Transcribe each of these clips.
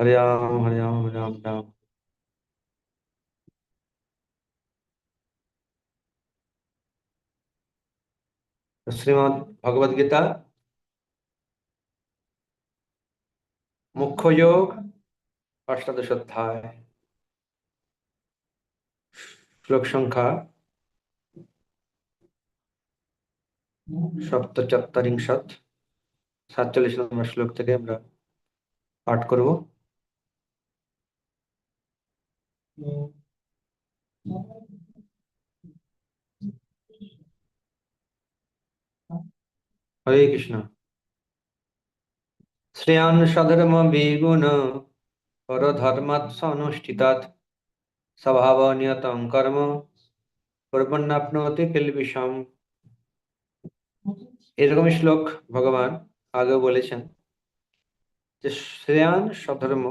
हरे राम हरे राम राम राम শ্রীমদ ভগবদ গীতা মুখ্য যোগ অষ্টাদশ অধ্যায় শ্লোক সংখ্যা সপ্তচত্বরিংশত সাতচল্লিশ নম্বর শ্লোক থেকে আমরা পাঠ করব হরে কৃষ্ণ। শ্রেয়ান সধর্ম বিগুণ পরধর্মাৎ অনুষ্ঠিতাৎ স্বভাব নিয়তং কর্ম প্রপন্নাপ্নতি কিলবিষম এরকম শ্লোক ভগবান আগে বলেছেন যে শ্রেয়ান সধর্ম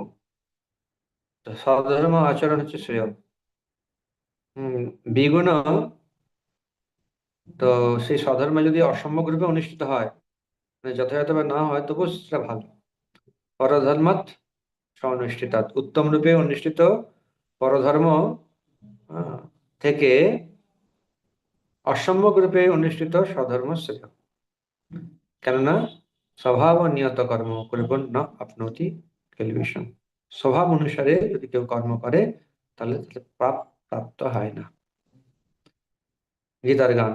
সধর্ম আচরণ হচ্ছে শ্রেয়। বিগুণ তো সেই সধর্ম যদি অসম্যক রূপে অনুষ্ঠিত হয় মানে যথাযথভাবে না হয় তবু সেটা ভালো। পরধর্মাৎ অনুষ্ঠিত উত্তম রূপে অনুষ্ঠিত পরধর্ম থেকে অসম্যক রূপে অনুষ্ঠিত স্বধর্ম শ্রেয় কেননা স্বভাব নিয়ত কর্ম করবেন না আপনতি কেলবিষম স্বভাব অনুসারে যদি কেউ কর্ম করে, তাহলে প্রাপ্ত হয় না গীতার গান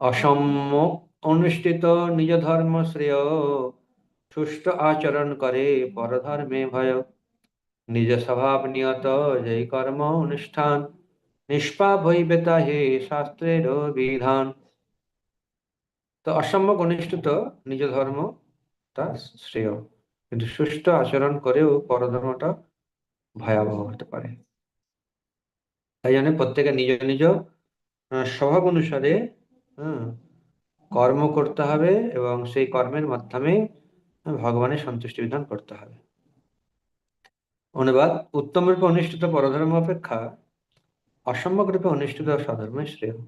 অসম্য অনুষ্ঠিত নিজ ধর্ম শ্রেয় সুষ্ঠ আচরণ করে পরধর্মে ভয় নিজ স্বভাব নিয়ত যেই কর্ম অনুষ্ঠান নিষ্পাপ হইবে হে শাস্ত্রের বিধান তো অসম্যক অনুষ্ঠিত নিজ ধর্ম তা শ্রেয় কিন্তু সুষ্ঠু আচরণ করেও পরধর্মটা ভয়াবহ হতে পারে। তাই জন্য প্রত্যেকে নিজ নিজ স্বভাব অনুসারে কর্ম করতে হবে এবং সেই কর্মের মাধ্যমে ভগবানের সন্তুষ্টি বিধান করতে হবে। অনুবাদ, উত্তম রূপে অনুষ্ঠিত পরধর্ম অপেক্ষা অসম্ভব রূপে অনুষ্ঠিত স্বধর্মের শ্রেয়।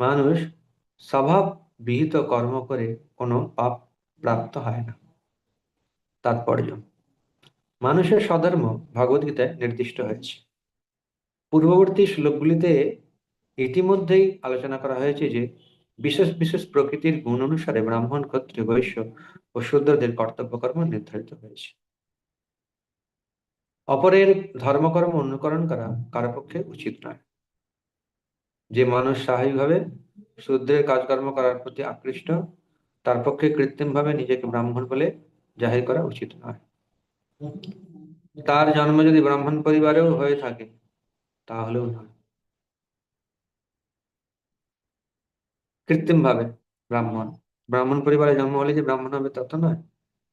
মানুষ স্বভাব বিহিত কর্ম করে কোনো পাপ প্রাপ্ত হয় না। তাৎপর্য। মানুষের স্বধর্ম ভগবদ্গীতায় নির্দিষ্ট হয়েছে। পূর্ববর্তী শ্লোকগুলিতে ইতিমধ্যেই আলোচনা করা হয়েছে যে, বিশেষ বিশেষ প্রকৃতির গুণ অনুসারে ব্রাহ্মণ, ক্ষত্রিয়, বৈশ্য ও শূদ্রদের কর্তব্যকর্ম নির্ধারিত হয়েছে। অপরের ধর্মকর্ম অনুকরণ করা কারও পক্ষে উচিত নয়। যে মানুষ স্বাভাবিকভাবে শূদ্রের কাজকর্ম করার প্রতি আকৃষ্ট, তার পক্ষে কৃত্রিমভাবে নিজেকে ব্রাহ্মণ বলে জাহির করা উচিত নয়। তার জন্ম যদি ব্রাহ্মণ পরিবারেও হয়ে থাকে, তাহলেও নয়। কৃত্রিম ভাবে ব্রাহ্মণ ব্রাহ্মণ পরিবারে জন্ম হলে যে ব্রাহ্মণ হবে তত নয়।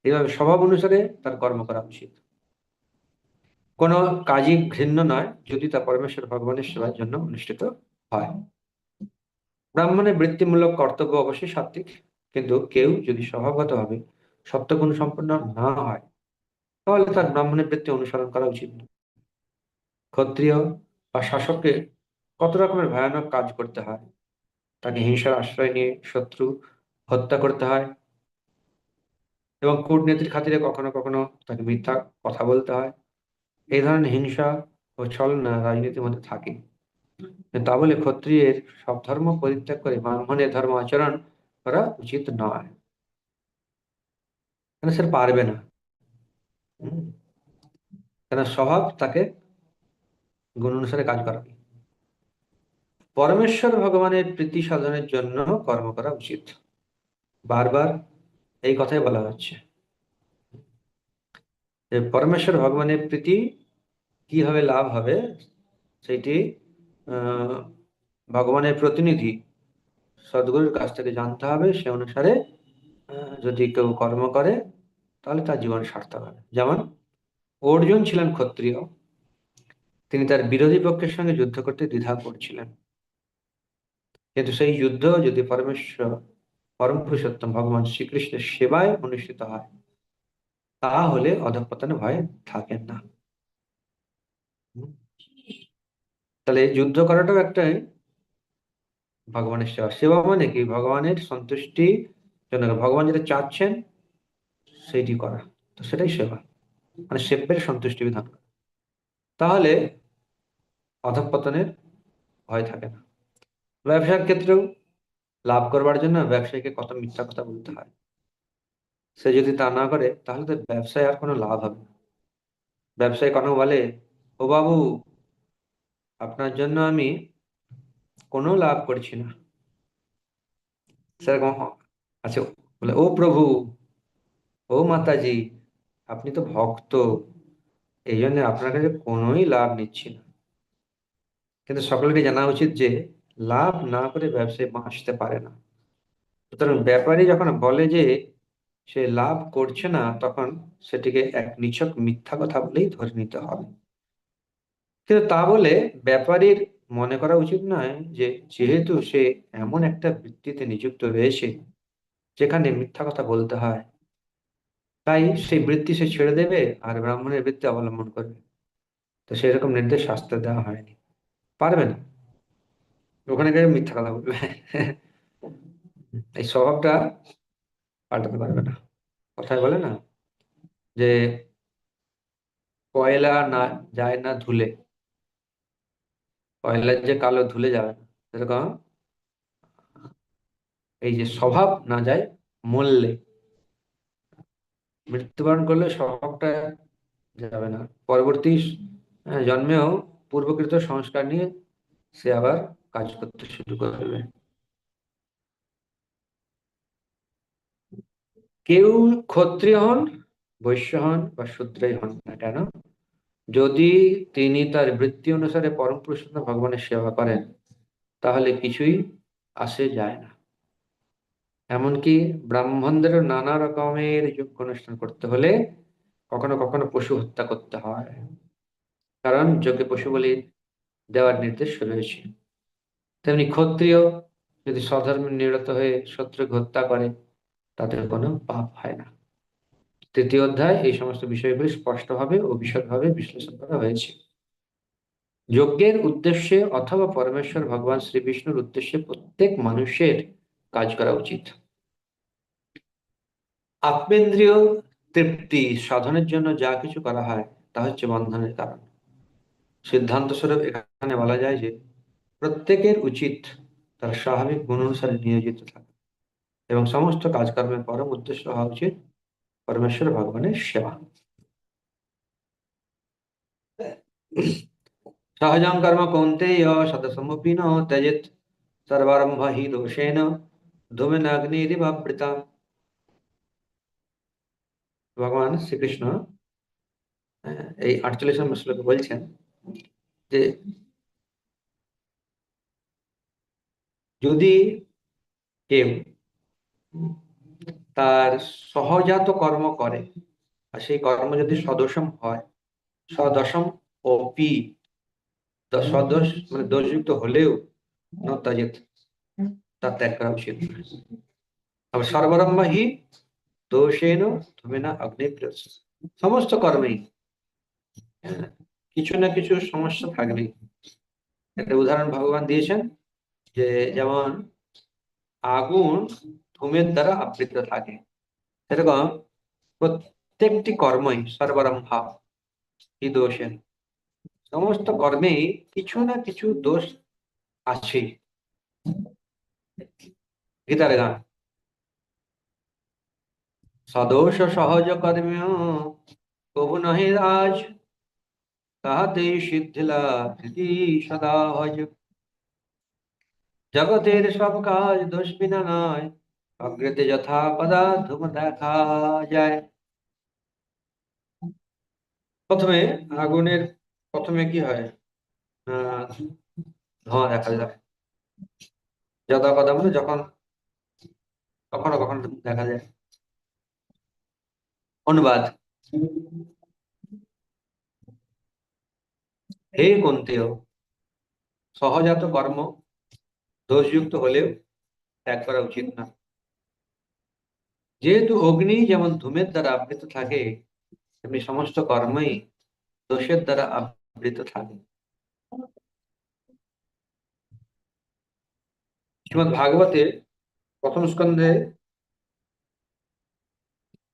এইভাবে স্বভাব অনুসারে তার কর্ম করা উচিত। কোনো কাজই ঘৃণ্য নয় যদি তা পরমেশ্বর ভগবানের সেবার জন্য অনুষ্ঠিত হয়। ব্রাহ্মণের বৃত্তিমূলক কর্তব্য অবশ্যই সাত্বিক কিন্তু কেউ যদি স্বভাবগতভাবে সত্যগুণ সম্পন্ন না হয়, তাহলে তার ব্রাহ্মণের বৃত্তি অনুসরণ করা উচিত। ক্ষত্রিয় বা শাসককে কত রকমের ভয়ানক কাজ করতে হয়? তাকে হিংসার আশ্রয় নিয়ে শত্রু হত্যা করতে হয় এবং কূটনীতির খাতিরে কখনো কখনো তাকে মিথ্যা কথা বলতে হয়। এই ধরনের হিংসা ও ছলনা রাজনীতির মধ্যে থাকে। তা বলে ক্ষত্রিয়ের সব ধর্ম পরিত্যাগ করে ব্রাহ্মণের ধর্ম আচরণ করা উচিত নয়। কেন সে পারবে না? কেন স্বভাব তাকে গুণ অনুসারে কাজ করাবে? পরমেশ্বর ভগবানের প্রীতি সাধনের জন্য কর্ম করা উচিত। বারবার এই কথাই বলা হচ্ছে। পরমেশ্বর ভগবানের প্রীতি কীভাবে লাভ হবে সেটি ভগবানের প্রতিনিধি সদ্গুরুর কাছ থেকে জানতে হবে। সে অনুসারে যদি কেউ কর্ম করে, তাহলে তার জীবন সার্থক হবে। যেমন, অর্জুন ছিলেন ক্ষত্রিয়। তিনি তার বিরোধী পক্ষের সঙ্গে যুদ্ধ করতে দ্বিধা করছিলেন। কিন্তু সেই যুদ্ধ যদি পরমেশ্বর পরম পুরুষোত্তম ভগবান শ্রীকৃষ্ণের সেবায় অনুষ্ঠিত হয়, তাহলে অধপতনে ভয় থাকেন না। তাহলে যুদ্ধ করাটাও একটা ভগবানের সেবা। সেবা মানে কি? ভগবানের সন্তুষ্টি জন্য ভগবান যেটা চাচ্ছেন সেইটি করা। তো সেটাই সেবা। মানে সেব্যের সন্তুষ্টি বিধান তাহলে অধঃপতনের ভয় থাকে না। ব্যবসার ক্ষেত্রেও লাভ করবার জন্য ব্যবসায়ীকে কত মিথ্যা কথা বলতে হয়। সে যদি তা না করে, তাহলে তো ব্যবসায় আর কোনো লাভ হবে না। ব্যবসায়ী কোনো বলে, ও বাবু, আপনার জন্য আমি কোনো লাভ করছি না। সেরকম আচ্ছা বলে, ও প্রভু, ও মাতাজি, আপনি তো ভক্ত, এই জন্য আপনার কাছে কোনোই লাভ নিচ্ছি না। কিন্তু সকলকে জানা উচিত যে, লাভ না করে ব্যবসায় বাঁচতে পারে না। সুতরাং ব্যাপারী যখন বলে যে, সে লাভ করছে না, তখন সেটিকে এক নিছক মিথ্যা কথা বলেই ধরে নিতে হবে। কিন্তু তা বলে ব্যাপারীর মনে করা উচিত নয় যে, যেহেতু সে এমন একটা বৃত্তিতে নিযুক্ত রয়েছে যেখানে মিথ্যা কথা বলতে হয়। তাই সেই বৃত্তি সে ছেড়ে দেবে আর ব্রাহ্মণের বৃত্তি অবলম্বন করবে। তো সেরকম নির্দেশ শাস্ত্রে দেওয়া হয়নি। পারবে না। ওখানে গিয়ে মিথ্যা কথা বলবে। এই স্বভাবটা পাল্টাতে পারবে না। কথায় বলে না যে কয়লা না যায় না ধুলে। কয়লার যে কালো ধুলে যাবে না। সেরকম এই যে স্বভাব না যায় মরলে মৃত্যুবরণ করলে স্বভাবটা যাবে না। পরবর্তী জন্মেও পূর্বকৃত সংস্কার নিয়ে সে আবার কাজ করতে শুরু করবে। কেউ ক্ষত্রিয় হন, বৈশ্য হন বা শূদ্রই হন না কেন, যদি তিনি তার বৃত্তি অনুসারে পরম পুরুষোত্তম ভগবানের সেবা করেন, তাহলে কিছুই আসে যায় না। এমনকি ব্রাহ্মণদের নানা রকমের যোগ্য অনুষ্ঠান করতে হলে কখনো কখনো পশু হত্যা করতে হয়। কারণ যোগ্য পশু বলি দেওয়ার নির্দেশ রয়েছে। তেমনি ক্ষত্রিয় যদি স্বধর্মে নিরত হয়ে শত্রু হত্যা করে তাদের কোনো পাপ হয় না। তৃতীয় অধ্যায় এই সমস্ত বিষয়গুলি স্পষ্টভাবে ও বিশদভাবে বিশ্লেষণ করা হয়েছে। যজ্ঞের উদ্দেশ্যে অথবা পরমেশ্বর ভগবান শ্রী বিষ্ণুর উদ্দেশ্যে প্রত্যেক মানুষের কাজ করা উচিত। আত্মেন্দ্রীয় তৃপ্তি সাধনের জন্য যা কিছু করা হয়, তা হচ্ছে বন্ধনের কারণ। সিদ্ধান্ত স্বরূপ এখানে বলা যায় যে, প্রত্যেকের উচিত তার স্বাভাবিক গুণ অনুসারে নিয়োজিত থাকা এবং সমস্ত কাজকর্মের পরম উদ্দেশ্য হওয়া উচিত পরমেশ্বর ভগবানের সেবা। সহজং কর্ম কৌন্তেয় শতসমপি ন ত্যজেত সর্বারম্ভ হি দোষেন ধূমেন অগ্নিরিবাবৃতা ভগবান শ্রীকৃষ্ণ এই আটচল্লিশ নম্বর শ্লোকে বলছেন যে, যদি কেউ তার সহজাত কর্ম করে, আর সেই কর্ম যদি সদসম হয় সদসম ও পি সদোষ মানে দোষযুক্ত হলেও তার ত্যাগ করা উচিত। আবার সর্বরম্ভা হি দোষেন তুমি না সমস্ত কর্মেই হ্যাঁ, কিছু না কিছু সমস্যা থাকবেই। একটা উদাহরণ ভগবান দিয়েছেন যে যেমন আগুন ধূমের দ্বারা আবৃত থাকে সেরকম প্রত্যেকটি কর্মই সর্বরম্ভা কি দোষের সমস্ত কর্মেই কিছু না কিছু দোষ আছে গীতার গান। সদোষ সহজ কর্ম কবু নহে রাজ। তাহাতে সিদ্ধিলা সদা ভজ জগতের সব কাজ দোষ বিনা নয়, অগ্রতে যথা পদা ধূম দেখা যায়। প্রথমে আগুনের, প্রথমে কি হয়? ধোঁয়া দেখা যায়। যথা পদা মানে যখন কখনো কখনো দেখা যায়। অনুবাদ। হে কন্তেয়, সহজাত কর্ম দোষযুক্ত হলেও ত্যাগ করা উচিত না। যেহেতু অগ্নি যেমন ধূমের দ্বারা আবৃত থাকে, তেমনি সমস্ত কর্মই দোষের দ্বারা আবৃত থাকে। শ্রীমদ ভাগবতের প্রথম স্কন্ধে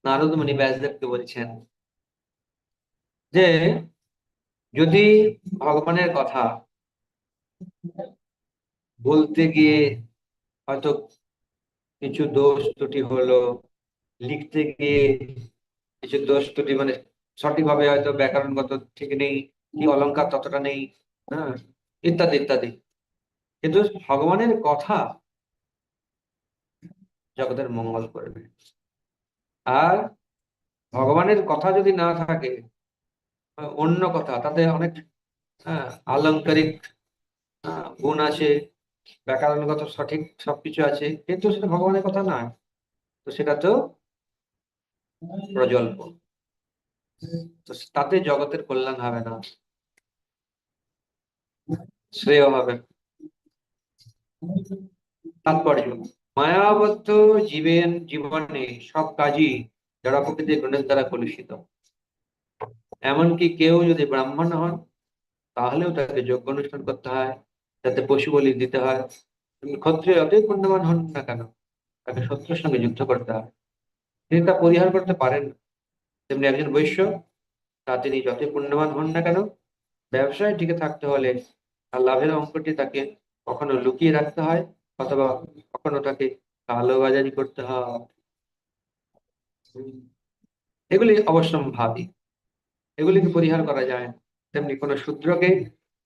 নারদ মুনি ব্যাসদেবকে বলছেন যে, যদি ভগবানের কথা বলতে গিয়ে হয়তো কিছু দোষ ত্রুটি হলো, লিখতে গিয়ে কিছু দোষ ত্রুটি মানে সঠিকভাবে হয়তো ব্যাকরণগত ঠিক নেই, কি অলংকার ততটা নেই হ্যাঁ ইত্যাদি ইত্যাদি। কিন্তু ভগবানের কথা জগতের মঙ্গল করবে। আর ভগবানের কথা যদি না থাকে অন্য কথা তাতে অনেক হ্যাঁ, আলংকারিক আহ, গুণ আছে ব্যাকরণগত সঠিক সবকিছু আছে কিন্তু সেটা ভগবানের কথা না। তো সেটা তো প্রজল্প। তো তাতে জগতের কল্যাণ হবে না। শ্রেয় হবে। তাৎপর্য। মায়াবদ্ধ জীবেন জীবনে সব কাজই জড়া প্রকৃতির গুণের দ্বারা কলুষিত। এমনকি কেউ যদি ব্রাহ্মণ হন, তাহলেও তাকে যোগ্য অনুষ্ঠান করতে হয় যাতে পশু বলি দিতে হয়। ক্ষত্রিয় যতই পুণ্যবান হন না কেন? তাকে শত্রুর সঙ্গে যুদ্ধ করতে হয়। তিনি তা পরিহার করতে পারেন তেমনি একজন বৈশ্য, তা তিনি যতই পুণ্যবান হন না কেন, ব্যবসায় টিকে থাকতে হলে আর লাভের অঙ্কটি তাকে কখনো লুকিয়ে রাখতে হয় অথবা কখনো তাকে কালোবাজারি করতে হয়। এগুলি অবশ্যম্ভাবী। এগুলিকে পরিহার করা যায় না। তেমনি কোনো শূদ্রকে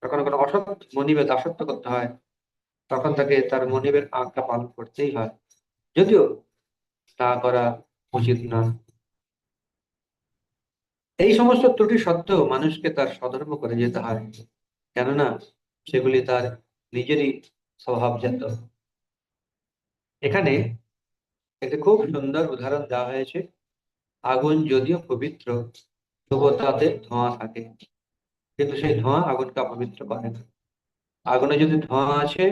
যখন কোনো অসৎ মনিবে দাসত্ব করতে হয়, তখন তাকে তার মনিবের আজ্ঞা পালন করতেই হয়। যদিও তা করা উচিত নয় এই সমস্ত ত্রুটি সত্ত্বেও মানুষকে তার স্বধর্ম করে যেতে হয়, কেননা সেগুলি তার নিজেরই স্বভাবজাত। এখানে একটি খুব সুন্দর উদাহরণ দেওয়া হয়েছে। আগুন যদিও পবিত্র তবুও তাতে ধোঁয়া থাকে। কিন্তু সেই ধোঁয়া আগুনকে অপবিত্র করে না। আগুনে যদি ধোঁয়া আছে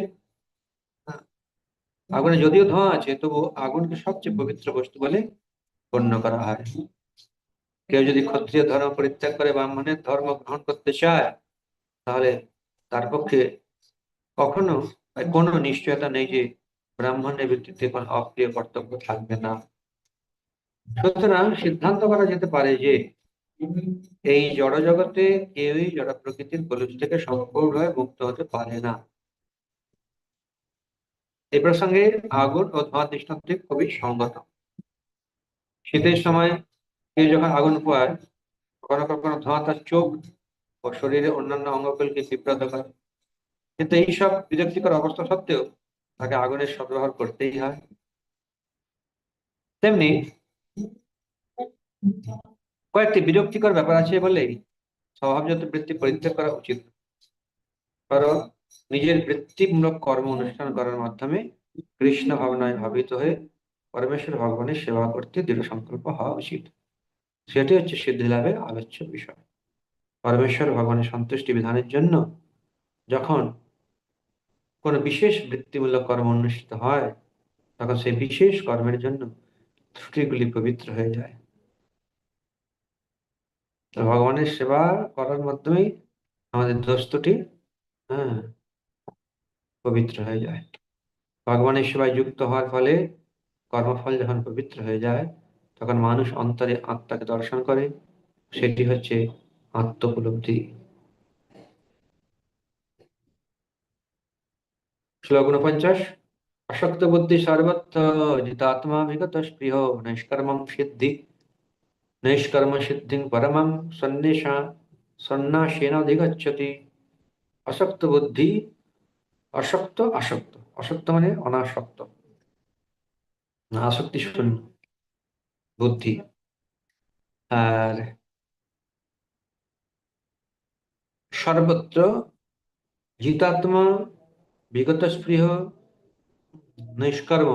আগুনে যদিও ধোঁয়া আছে তবু আগুনকে সবচেয়ে পবিত্র বস্তু বলে গণ্য করা হয়। কেউ যদি ক্ষত্রিয় ধর্ম পরিত্যাগ করে ব্রাহ্মণের ধর্ম গ্রহণ করতে চায় তাহলে তার পক্ষে কখনো কোনো নিশ্চয়তা নেই যে ব্রাহ্মণের ভিত্তিতে কোনো অপ্রিয় কর্তব্য থাকবে না। সুতরাং সিদ্ধান্ত করা যেতে পারে যে, এই জড় জগতে কেউই জড় প্রকৃতির কলুষ থেকে সম্পূর্ণভাবে মুক্ত হতে পারে না। এই প্রসঙ্গে আগুন ও ধোঁয়া দৃষ্টান্তে খুবই সঙ্গত। শীতের সময় কেউ যখন আগুন পোয়ায় কখনো কখনো ধোঁয়া তার চোখ ও শরীরের অন্যান্য অঙ্গগুলিকে বিব্রত করে। কিন্তু এইসব বিরক্তিকর অবস্থা সত্ত্বেও তাকে আগুনের সদ্ব্যবহার করতেই হয়। তেমনি কয়েকটি বিরক্তিকর ব্যাপার আছে বলেই স্বভাবজাত বৃত্তি পরিত্যাগ করা উচিত। কারণ নিজের বৃত্তিমূলক কর্ম অনুষ্ঠান করার মাধ্যমে কৃষ্ণ ভাবনায় ভাবিত হয়ে পরমেশ্বর ভগবানের সেবা করতে দৃঢ় সংকল্প হওয়া উচিত। সেটি হচ্ছে সিদ্ধি লাভের আলোচ্য বিষয়। পরমেশ্বর ভগবানের সন্তুষ্টি বিধানের জন্য যখন কোনো বিশেষ বৃত্তিমূলক কর্ম অনুষ্ঠিত হয়, তখন সেই বিশেষ কর্মের জন্য ত্রুটিগুলি পবিত্র হয়ে যায়। ভগবানের সেবা করার মাধ্যমেই আমাদের দোস্তটি হ্যাঁ পবিত্র হয়ে যায়। ভগবানের সেবায় যুক্ত হওয়ার ফলে কর্মফল যখন পবিত্র হয়ে যায়, তখন মানুষ অন্তরে আত্মাকে দর্শন করে। সেটি হচ্ছে আত্মোপলব্ধি। শ্লোক উনপঞ্চাশ অশক্ত বুদ্ধি সর্বত্র জিতাত্মা বিগত স্পৃহ নৈষ্কর্মম সিদ্ধি নৈষ্কর্ম সিদ্ধি পরমম সন্ন্যাসা সন্ন্যাসেন অধিগচ্ছতি অশক্ত বুদ্ধি অশক্ত আসক্ত অশক্ত মানে অনাসক্ত। আসক্তি শূন্য। বুদ্ধি। আর সর্বত্র জিতাত্মা বিগত স্পৃহ নৈষ্কর্ম।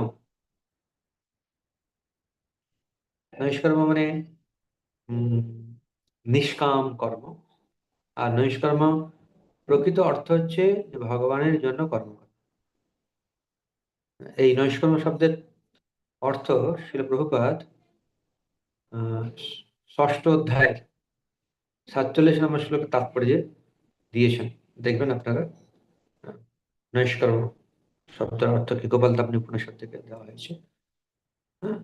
নৈষ্কর্ম মানে নিষ্কাম কর্ম। আর নৈষ্কর্ম প্রকৃত অর্থ হচ্ছে ভগবানের জন্য কর্ম এই নৈষ্কর্ম শব্দের অর্থ শিল প্রভুপাত ষষ্ঠ অধ্যায় সাতচল্লিশ নম্বর শ্লোকে তাৎপর্যে দিয়েছেন। দেখবেন আপনারা। নৈষ্কর্ম শব্দের অর্থ কি? গোপাল উপনিষদ থেকে দেওয়া হয়েছে। হ্যাঁ?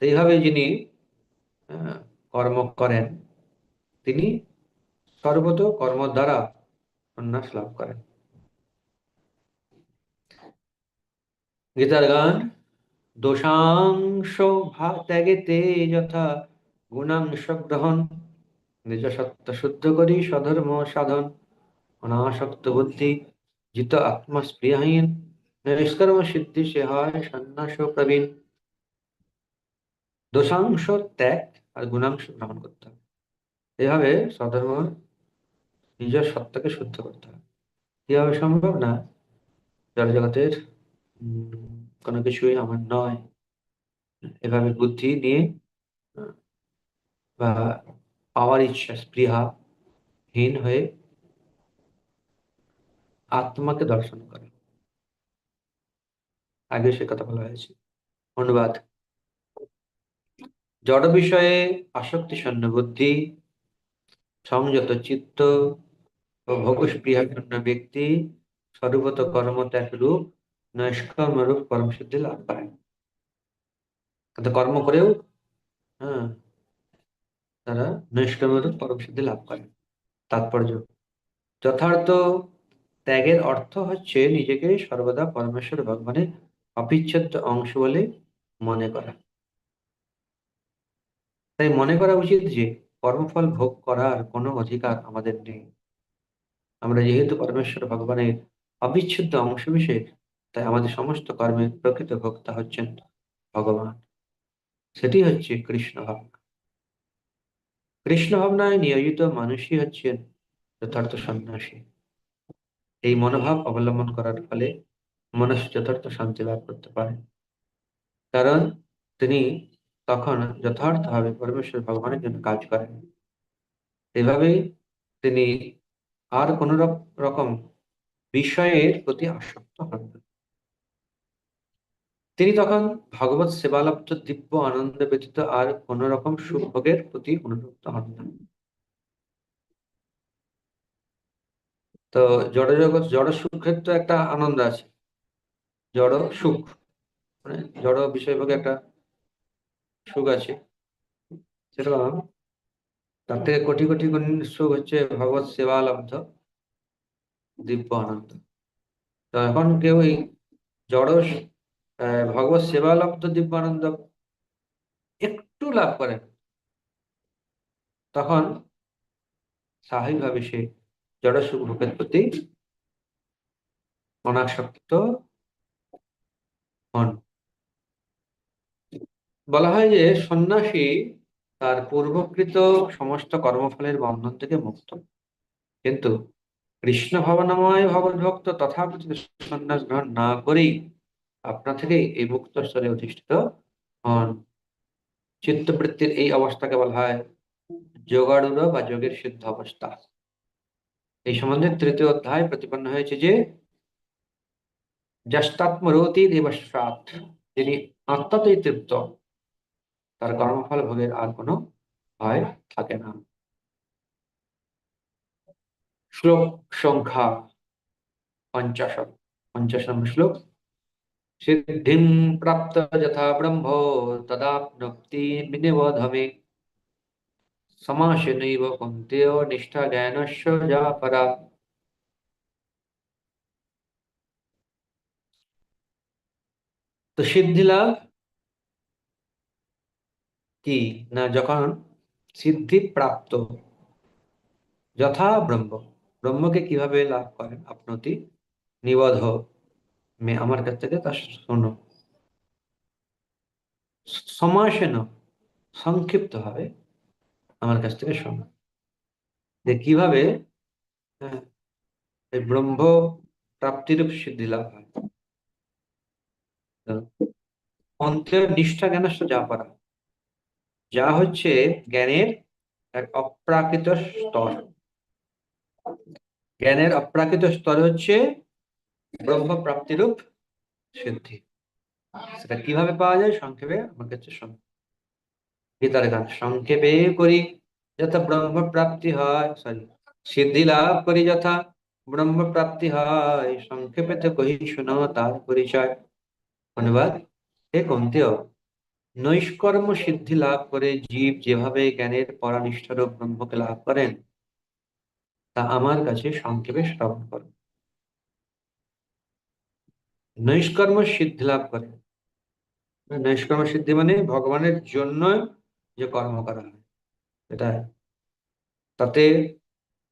এইভাবে যিনি কর্ম করেন, তিনি সর্বত কর্ম দ্বারা সন্ন্যাস লাভ করেন। গীতার গান, দোষাংশ ত্যাগেতে যথা গুণাংশ গ্রহণ নিজ সত্য শুদ্ধ করি স্বধর্ম সাধন। অনাসক্ত বুদ্ধি, জিত আত্মা স্পৃহীন নিষ্কর্ম সিদ্ধি সে হয় সন্ন্যাস প্রবীণ। দোষাংশ ত্যাগ আর গুণাংশ গ্রহণ করতে হবে এভাবে স্বধর্ম নিজের সত্তাকে শুদ্ধ করতে হবে কীভাবে সম্ভব না? জড়জগতের কোনো কিছুই আমার নয়। এভাবে বুদ্ধি নিয়ে বা পাওয়ার ইচ্ছা স্পৃহা হীন হয়ে আত্মাকে দর্শন করে। আগে সে কথা বলা হয়েছে। অনুবাদ। জড় বিষয়ে আসক্তি শূন্য বুদ্ধি সংযত চিত্ত ও ভোগস্পৃহাশূন্য ব্যক্তি সর্বত কর্মত্যাগ রূপ, নৈষ্কর্ম রূপ কর্মসিদ্ধি লাভ করেন কিন্তু কর্ম করেও হ্যাঁ তারা নৈষ্কর্ম রূপ কর্মসিদ্ধি লাভ করেন তাৎপর্য। যথার্থ ত্যাগের অর্থ হচ্ছে নিজেকে সর্বদা পরমেশ্বর ভগবানের অবিচ্ছেদ্য অংশ বলে মনে করা। তাই মনে করা উচিত যে কর্মফল ভোগ করার কোনো অধিকার আমাদের নেই। আমরা যেহেতু পরমেশ্বর ভগবানের অবিচ্ছেদ্য অংশ বিশেষ, তাই আমাদের সমস্ত কর্মের প্রকৃত ভোক্তা হচ্ছেন ভগবান। সেটি হচ্ছে কৃষ্ণ ভাবনা। কৃষ্ণ ভাবনায় নিয়োজিত মানুষই হচ্ছেন যথার্থ সন্ন্যাসী। এই মনোভাব অবলম্বন করার ফলে মনুষ্য যথার্থ শান্তি লাভ করতে পারে। কারণ তিনি তখন যথার্থভাবে পরমেশ্বর ভগবানের জন্য কাজ করেন। এভাবেই তিনি আর কোন রকম বিষয়ের প্রতি আসক্ত হন না। তিনি তখন ভগবত সেবালব্ধ দিব্য আনন্দ ব্যতীত আর কোন রকম সুভোগের প্রতি অনুরক্ত হন না। তো জড় জগৎ, জড় সুখের তো একটা আনন্দ আছে। জড় সুখ মানে জড় বিষয়ভোগে একটা সুখ আছে। সেরকম। তার থেকে কোটি কোটি সুখ হচ্ছে ভগবত সেবা লব্ধ দিব্য আনন্দ। তো এখন কেউ এই জড় ভগবত সেবা লব্ধ দিব্য আনন্দ একটু লাভ করেন তখন স্বাভাবিকভাবে সে জড় সুখ প্রতি অনাসক্ত হন। বলা হয় যে সন্ন্যাসী তার পূর্বকৃত সমস্ত কর্মফলের বন্ধন থেকে মুক্ত। কিন্তু কৃষ্ণ ভাবনাময় ভগবত ভক্ত তথাকথিত সন্ন্যাস গ্রহণ না করেই আপনা থেকে এই মুক্ত স্তরে অধিষ্ঠিত হন। চিত্তবৃত্তির এই অবস্থাকে বলা হয় যোগাড়ুর বা যোগের সিদ্ধ অবস্থা। এই সম্বন্ধে তৃতীয় অধ্যায় প্রতিপন্ন হয়েছে যে জ্যেষ্ঠাত্মরতি দেবস্বাত যিনি আত্মাতেই তৃপ্ত, তার কর্মফল ভোগের আর কোনো ভয় থাকে না। শ্লোক সংখ্যা পঞ্চাশ পঞ্চাশ নম্বর শ্লোক। সিদ্ধিম প্রাপ্ত যথা ব্রহ্ম, তদাপ্নপ্তি বিনিবোধমে। সমাসেনৈব কুন্তেয় নিষ্ঠা জ্ঞানস্য যা পরা তো সিদ্ধিলাভ কি না যখন সিদ্ধি প্রাপ্ত যথা ব্রহ্ম ব্রহ্মকে কীভাবে লাভ করেন আপনতি নিবধ মে আমার কাছ থেকে তা শোনো সমাসেন সংক্ষিপ্ত ভাবে আমার কাছ থেকে শোনো। যে কীভাবে হ্যাঁ, ব্রহ্ম প্রাপ্তিরূপ সিদ্ধি লাভ হয়। অন্তের নিষ্ঠা জ্ঞান যা পারা যা হচ্ছে জ্ঞানের এক অপ্রাকৃত স্তর। জ্ঞানের অপ্রাকৃত স্তর হচ্ছে ব্রহ্ম প্রাপ্তিরূপ সিদ্ধি। সেটা কীভাবে পাওয়া যায়? সংক্ষেপে আমার কাছে গীতার গান। সংক্ষেপে করি, যথা ব্রহ্ম প্রাপ্তি হয় সরি সিদ্ধি লাভ করি যথা ব্রহ্ম প্রাপ্তি হয়। সংক্ষেপে তো কহি শুনো তার পরিচয়। অনুবাদ, হে কন্তেয় নৈষ্কর্ম সিদ্ধি লাভ করে জীব যেভাবে জ্ঞানের পরানিষ্ঠারূপ ব্রহ্মকে লাভ করেন, তা আমার কাছে সংক্ষেপে শ্রবণ করো। নৈষ্কর্ম সিদ্ধি লাভ করে। নৈষ্কর্ম সিদ্ধি মানে ভগবানের জন্য যে কর্ম করা হয়। এটা তাতে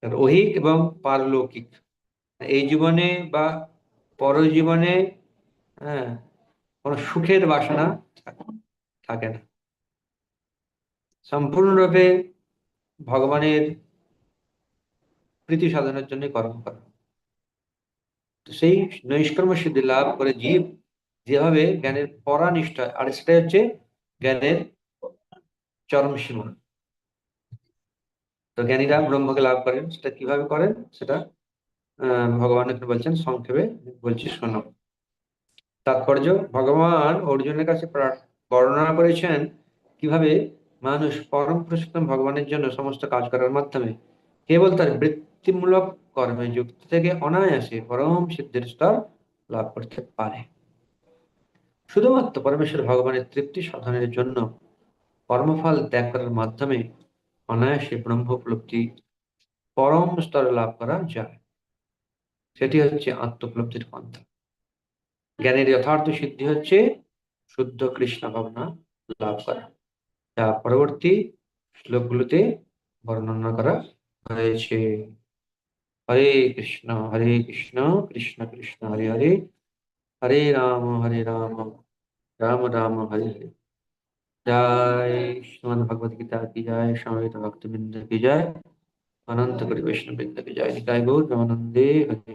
ঐহিক এবং পারলৌকিক। এই জীবনে বা পরজীবনে হ্যাঁ কোনো সুখের বাসনা থাকে না। সম্পূর্ণরূপে ভগবানের প্রীতি সাধনের জন্য কর্ম করা সেই নৈষ্কর্ম সিদ্ধি লাভ করে জীব যেভাবে জ্ঞানের পরানিষ্ঠা আর সেটাই হচ্ছে জ্ঞানের চরম সীমা। তো জ্ঞানীরা ব্রহ্মকে লাভ করেন, সেটা কীভাবে করেন? সেটা ভগবান বলছেন, সংক্ষেপে বলছি, শোনো। তাৎপর্য, ভগবান অর্জুনের কাছে বর্ণনা করেছেন কীভাবে মানুষ পরম পুরুষোত্তম ভগবানের জন্য সমস্ত কাজ করার মাধ্যমে কেবল তার বৃত্তিমূলক কর্মে যুক্ত থেকে অনায়াসে পরম সিদ্ধির স্তর লাভ করতে পারে। শুধুমাত্র পরমেশ্বর ভগবানের তৃপ্তি সাধনের জন্য কর্মফল ত্যাগ করার মাধ্যমে অনায়াসে ব্রহ্ম উপলব্ধি পরম স্তরে লাভ করা যায়। সেটি হচ্ছে আত্মোপলব্ধির পন্থা। জ্ঞানের যথার্থ সিদ্ধি হচ্ছে শুদ্ধ কৃষ্ণ ভাবনা লাভ করা, যা পরবর্তী শ্লোকগুলোতে বর্ণনা করা হয়েছে। হরে কৃষ্ণ হরে কৃষ্ণ কৃষ্ণ কৃষ্ণ, হরে হরে হরে রাম হরে রাম রাম রাম, হরে হরে। জয় শ্রীমদ ভগবত গীতা কি জয় সমবেত ভক্তবৃন্দ কি জয় অনন্ত করি বৈষ্ণববৃন্দ কি জয় নিকায় গৌর ব্রহ্মানন্দে হরে।